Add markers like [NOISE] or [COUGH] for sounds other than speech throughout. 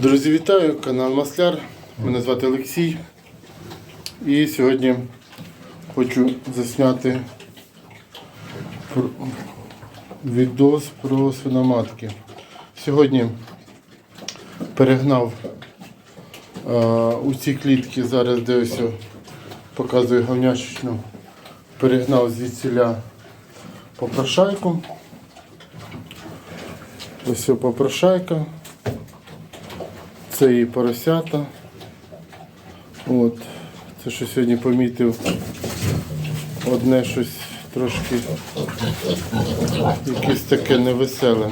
Друзі, вітаю! Канал Масляр. Мене звати Олексій. І сьогодні хочу засняти відос про свиноматки. Сьогодні перегнав е, у ці клітки, зараз де показую говняшечну, перегнав звідсіля попрошайку. Ось попрошайка. Це і поросята. От. Це що сьогодні помітив одне щось трошки якесь таке невеселе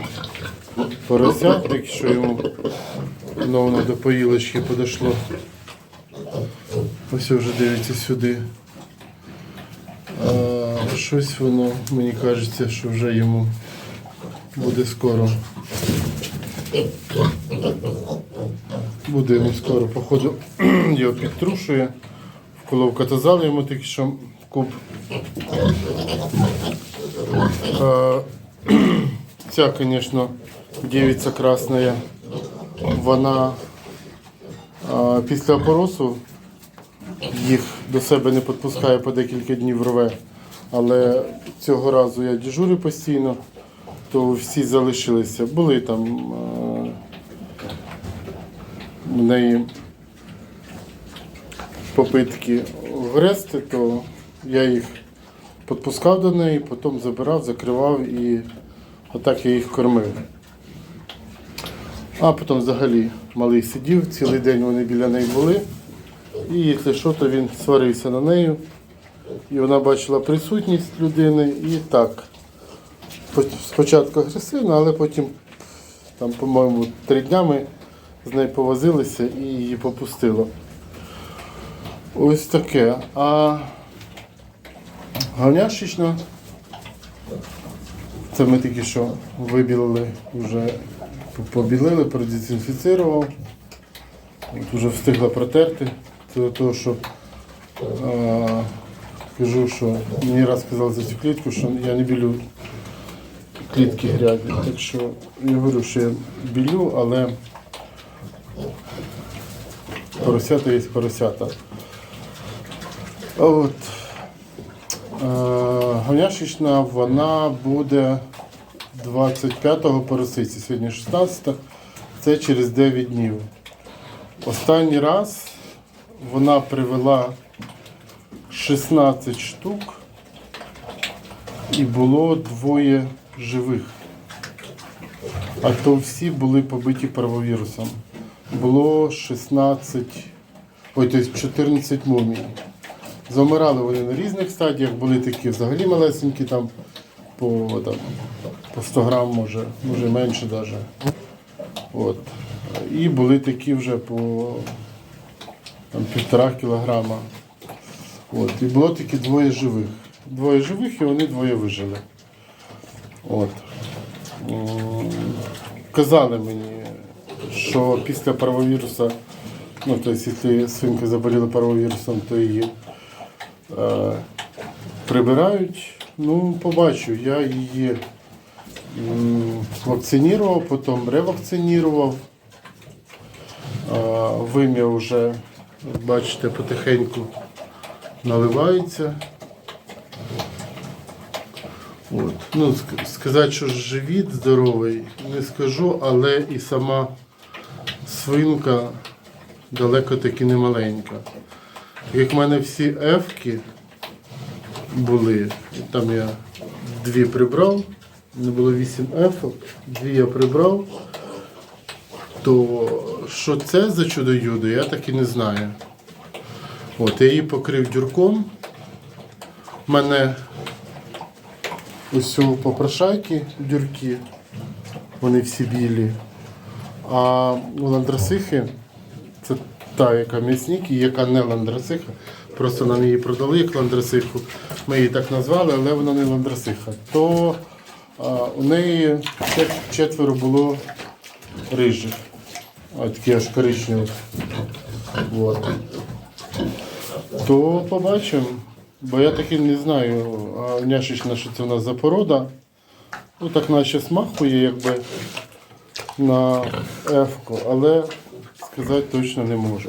поросятник, що йому знову до поїлочки подійшло. Ось вже дивиться сюди. А, щось воно, мені кажеться, що вже йому буде скоро. Буде йому скоро, походу, [CLEARS THROAT] його підтрушує. Вколов катазал йому тільки що куб. Е, [CLEARS THROAT] Ця, звісно, дівиця красна, вона е, після опоросу їх до себе не підпускає по декілька днів рве. Але цього разу я дежурю постійно, то всі залишилися. Були там. В неї попитки вгрести, то я їх підпускав до неї, потім забирав, закривав і отак я їх кормив. А потім взагалі малий сидів, цілий день вони біля неї були. І якщо що, то він сварився на нею. І вона бачила присутність людини і так. Спочатку агресивно, але потім, там, по-моєму, три днями з нею повозилися і її попустило. Ось таке. А говняшечна. Це ми тільки що вибілили, вже побілили, продезінфіцирував. От вже встигла протерти. Це до того, що а, кажу, що мені раз сказали за цю клітку, що я не білю клітки грязні. Так що я говорю, що я білю, але поросята є поросята. От. Е, Гоняшечна вона буде 25-го поросиці, сьогодні 16 це через 9 днів. Останній раз вона привела 16 штук і було двоє живих. А то всі були побиті парвовірусом. Було 16, ой, тобто 14 мумій. Замирали вони на різних стадіях, були такі взагалі малесенькі, там по, там, по 100 грам, може, може менше навіть. От. І були такі вже по там, півтора кілограма. От. І було тільки двоє живих. Двоє живих і вони двоє вижили. От. Казали мені, що після парвовіруса, ну, тобто, якщо свинка заболіла парвовірусом, то її е, прибирають. Ну, побачу, я її вакцинував, потім ревакцинував. Е, Вим'я вже, бачите, потихеньку наливається. От. Ну, сказати, що живіт здоровий, не скажу, але і сама свинка далеко таки не маленька. Як в мене всі ефки були, там я дві прибрав, не було вісім ефок, дві я прибрав, то що це за чудо-юдо, я так і не знаю. От, я її покрив дюрком. У мене ось у попрошайки дюрки, вони всі білі. А ландрасихи це та, яка м'ясник і яка не ландрасиха. Просто нам її продали як ландрасиху. Ми її так назвали, але вона не ландрасиха. То а, у неї чет- четверо було рижих. Такі аж коричневі. Вот. То побачимо. Бо я таки не знаю, а няшечна, що це у нас за порода. Ну так наче смахує якби на ефку, але сказати точно не можу.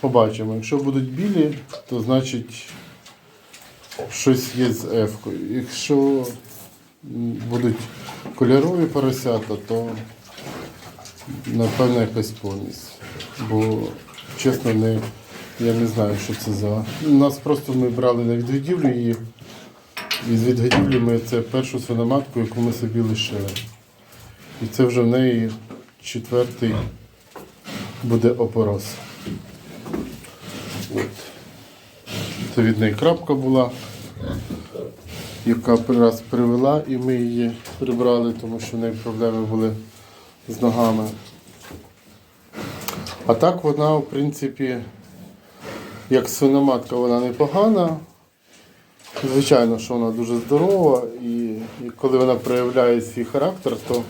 Побачимо. Якщо будуть білі, то значить щось є з F-кою. Якщо будуть кольорові поросята, то напевно якась помість. Бо чесно, не, я не знаю, що це за. Нас просто ми брали на відгодівлю. І з відгодівлі ми це першу свиноматку, яку ми собі лишили. І це вже в неї четвертий буде опорос. От. Це від неї крапка була, яка раз привела і ми її прибрали, тому що в неї проблеми були з ногами. А так вона, в принципі, як свиноматка, вона непогана. Звичайно, що вона дуже здорова, і, коли вона проявляє свій характер, то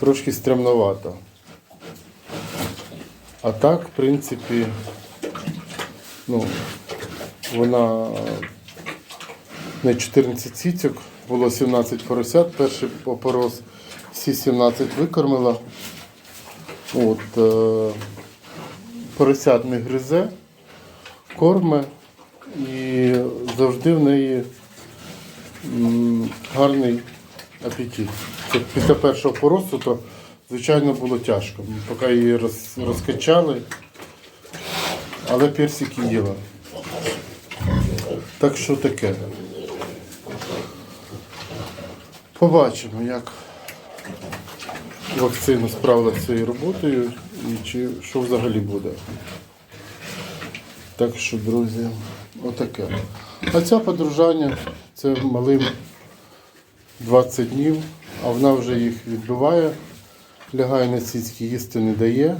трошки стремновата. А так, в принципі, ну, вона не 14 сіцьок, було 17 поросят, перший опорос, всі 17 викормила. От, е, поросят не гризе, корме і завжди в неї гарний апетит. Це після першого поросту, то звичайно було тяжко. Поки її роз, розкачали, але персики їла. Так що таке. Побачимо, як вакцина справилася цією роботою і чи що взагалі буде. Так що, друзі, отаке. А ця подружання це малим 20 днів, а вона вже їх відбиває, лягає на сіцьки, їсти не дає.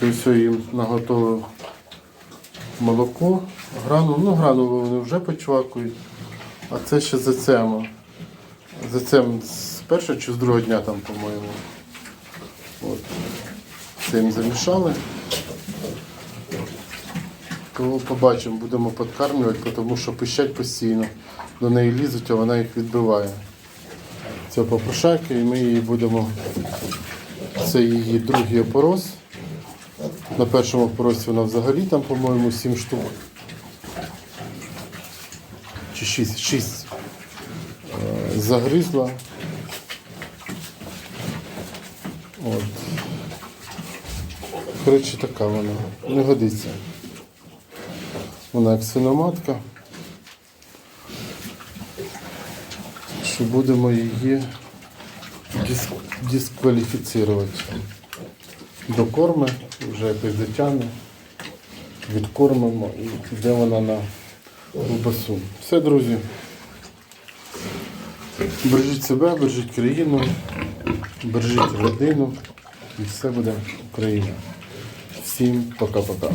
Тобто їм наготовив молоко, гранулу, ну гранулу вони вже почвакують, а це ще зацема. Зацем з першого чи з другого дня там, по-моєму. Це їм замішали. То побачимо, будемо підкармлювати, тому що пищать постійно. До неї лізуть, а вона їх відбиває. Це попрошайка і ми її будемо. Це її другий опорос. На першому опоросі вона взагалі там, по-моєму, 7 штук. Чи 6, 6 е, загризла. От. Коротше, така вона. Не годиться. Вона як свиноматка. Що будемо її дис- дискваліфіцирувати. До корми, вже якось дотягне, відкормимо і піде вона на ковбасу. Все, друзі. Бережіть себе, бережіть країну, бережіть родину і все буде Україна. Всім пока-пока.